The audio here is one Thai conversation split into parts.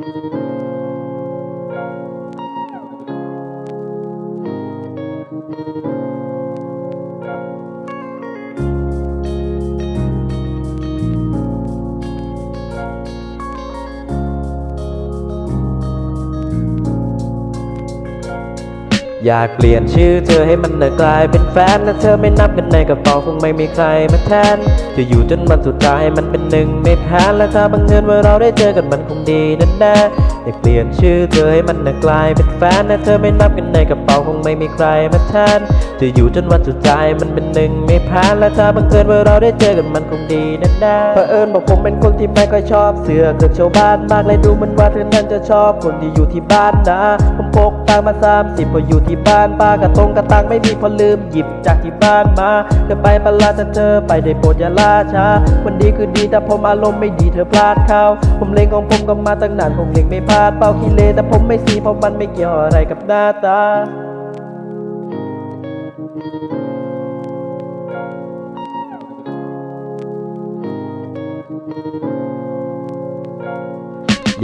อยากเปลี่ยนชื่อเธอให้มันน่ะกลายเป็นแฟนและเธอไม่นับกันในกระเป๋าคงไม่มีใครมาแทน จะอยู่จนวันสุดท้ายมันเป็น หนึ่งไม่แพ้และถ้าบังเอิญว่าเราได้เจอกันมันคงดีนั่นแน่อยากเปลี่ยนชื่อเธอให้มันน่ะกลายเป็นแฟนและเธอไม่นับกันในกระเป๋าคงไม่มีใครมาแทนจะอยู่จนวันสุดท้ายมันเป็นหนึ่งไม่แพ้และถ้าบังเอิญว่าเราได้เจอกันมันคงดีนั่นแน่เผอิญบอกผมเป็นคนที่ไม่ค่อยชอบเสื้อเกิดชาวบ้านมากเลยดูเหมันว่าเธอนั้นจะชอบคนที่อยู่ที่บ้านนะผมพกตังมาสามสิบพออยู่ที่บ้านป้ากระตรงกระตังไม่มีพอลืมหยิบจากที่บ้านมาเธอไปปะลาถ้าเธอไปได้โปรดอย่าล่าช้าวันดีคือดีแต่ผมอารมณ์ไม่ดีเธอพลาดเข้าผมเล็งของผมก็มาตั้งนานคงเล็งไม่พลาดเป้าขี้เลแต่ผมไม่ซีเพราะมันไม่เกี่ยวอะไรกับหน้าตา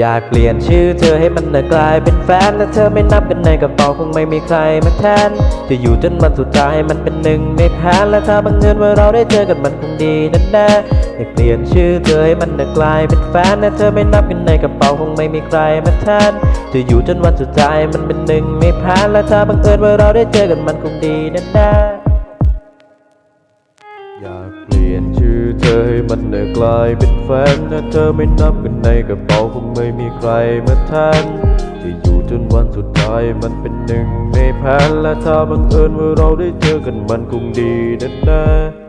อยากเปลี่ยนชื่อเธอให้มันน่ะกลายเป็นแฟนและเธอไม่นับกันในกระเป๋าคงไม่มีใครมาแทนจะอยู่จนวันสุดท้ายมันเป็นหนึ่งในแพ้และถ้าบังเอิญว่าเราได้เจอกันมันคงดีนั่นแน่อยากเปลี่ยนชื่อเธอให้มันน่ะกลายเป็นแฟนและเธอไม่นับกันในกระเป๋าคงไม่มีใครมาแทนจะอยู่จนวันสุดท้ายมันเป็นหนึ่งในแพ้และถ้าบังเอิญว่าเราได้เจอกันมันคงดีนั่นแน่ อยากเปลี่ยนชื่อเธอให้มันน่ะกลายเป็นแฟนถ้าเธอไม่นับกันในกระเป๋าคงไม่มีใครมาแทนจะอยู่จนวันสุดท้ายมันเป็นหนึ่งในแผนและถ้าบังเอิญว่าเราได้เจอกันมันคงดีแน่ๆ